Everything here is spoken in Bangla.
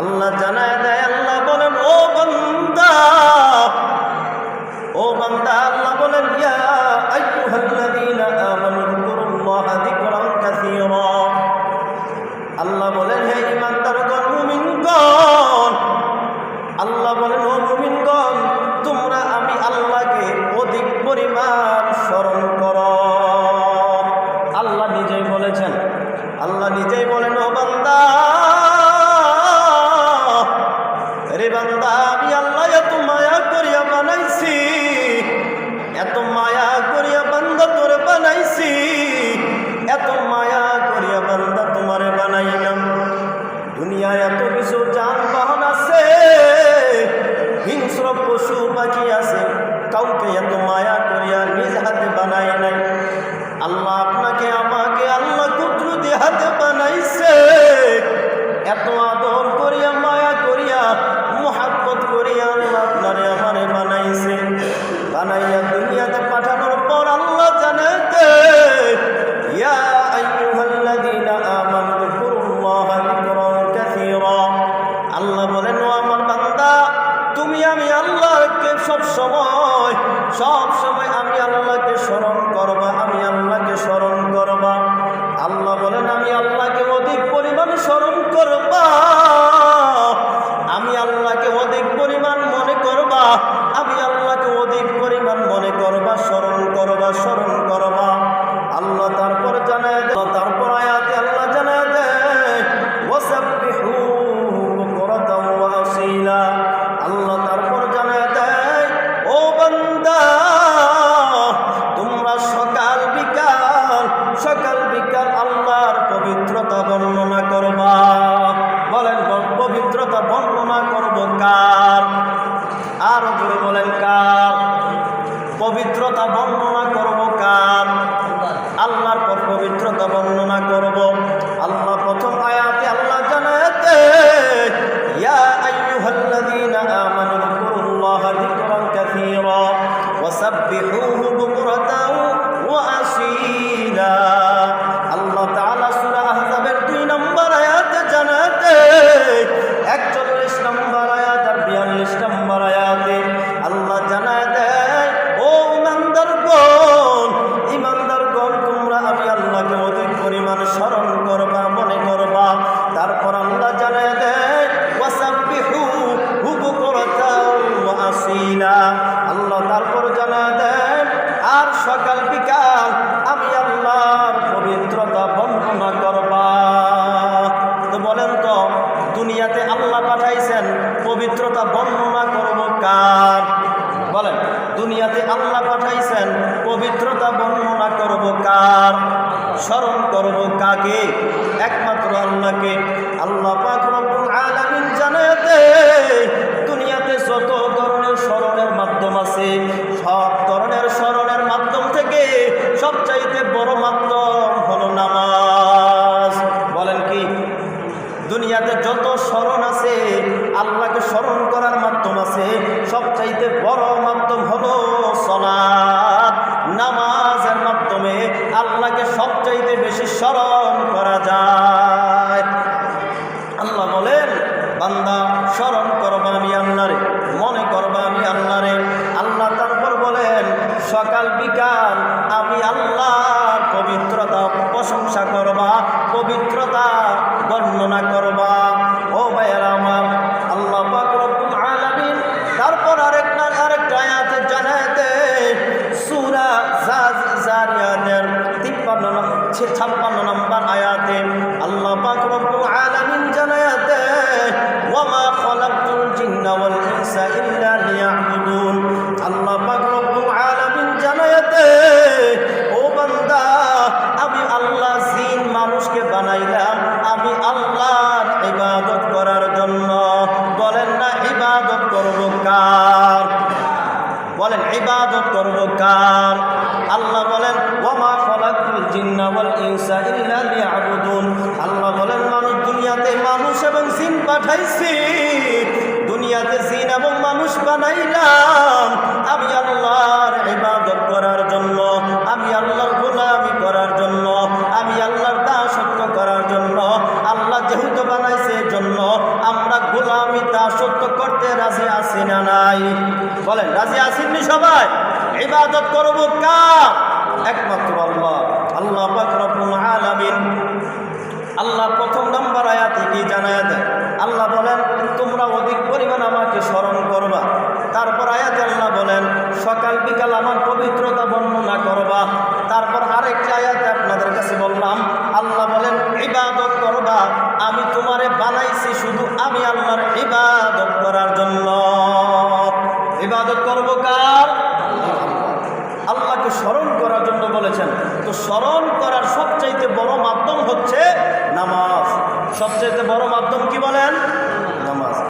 আল্লাহ জানায় আমি আল্লাহ, এত মায়া করিয়া বানাইছি। এত মায়া করিয়া বান্দা তোরে বানাইছি। এত মায়া করিয়া বান্দা তোমারে বানাইলাম। দুনিয়ায় এত কিছু যানবাহন আছে, হিংস্র পশু পাখি আছে। কাউকে এত মায়া করিয়া নিজ হাতে বানাই নাই। আল্লাহ আপনাকে, আমাকে, আল্লাহ কুদরতি হাতে বানাইছে। এত সময় সব সময় আমি আল্লাহকে স্মরণ করবা আমি আল্লাহকে স্মরণ পবিত্রতা বর্ণনা করব। আল্লাহ প্রথম আয়াতে আল্লাহ জানাতে, ইয়া আইয়ুহাল্লাযীনা আমানু যকুরুল্লাহা যিকরান কাসীরা ওয়াসাব্বিহুহু বুকরাতাও দুনিয়াতে আল্লাহ পাঠাইছেন পবিত্রতা বর্ণনা করব কার? স্মরণ করব কাকে? একমাত্র আল্লাহকে। আল্লাহ পাক 53 ছাপ্পান্ন নম্বর আয়াতে আল্লাহ পাক রব্বুল আলামিন জানাতে ওয়ামা খালাকতুল জিন্না ওয়াল ইনসা ইল্লা লিয়াবুদুন। আল্লাহ পাক রব্বুল আলামিন জানাতে ও বান্দা, আমি আল্লাহ জিন মানুষকে বানাইলাম, আমি আল্লাহর ইবাদত করার জন্য। বলেন না, ইবাদত করব কার? বলেন, ইবাদত করব কার? আল্লাহ জিন্না ওয়াল ইনসা ইল্লা আল্লাহ বলেন, মানুষ দুনিয়াতে মানুষ এবং জিন পাঠাইছি। দুনিয়াতে জিন এবং মানুষ বানাইলাম। আমি আল্লাহর ইবাদত করার জন্য, আমি আল্লাহর গোলামি করার জন্য, আমি আল্লাহর দাসত্ব করার জন্য, আল্লাহ যেহেতু বানাইছে জন্য আমরা আছি না নাই। বলেন, রাজি আসেননি সবাই? ইবাদত করব কার? একমাত্র আল্লাহ। আল্লাহ আলামিন আল্লাহ প্রথম নম্বর আয়াতে কি জানায় দেয় আল্লাহ বলেন, তোমরা অধিক পরিমাণ আমাকে স্মরণ করবা। তারপর আয়াত আল্লাহ বলেন, সকাল বিকাল আমার পবিত্রতা বর্ণনা করবা। স্মরণ করার সবচাইতে বড় মাধ্যম হচ্ছে নামাজ। সবচাইতে বড় মাধ্যম কি বলেন?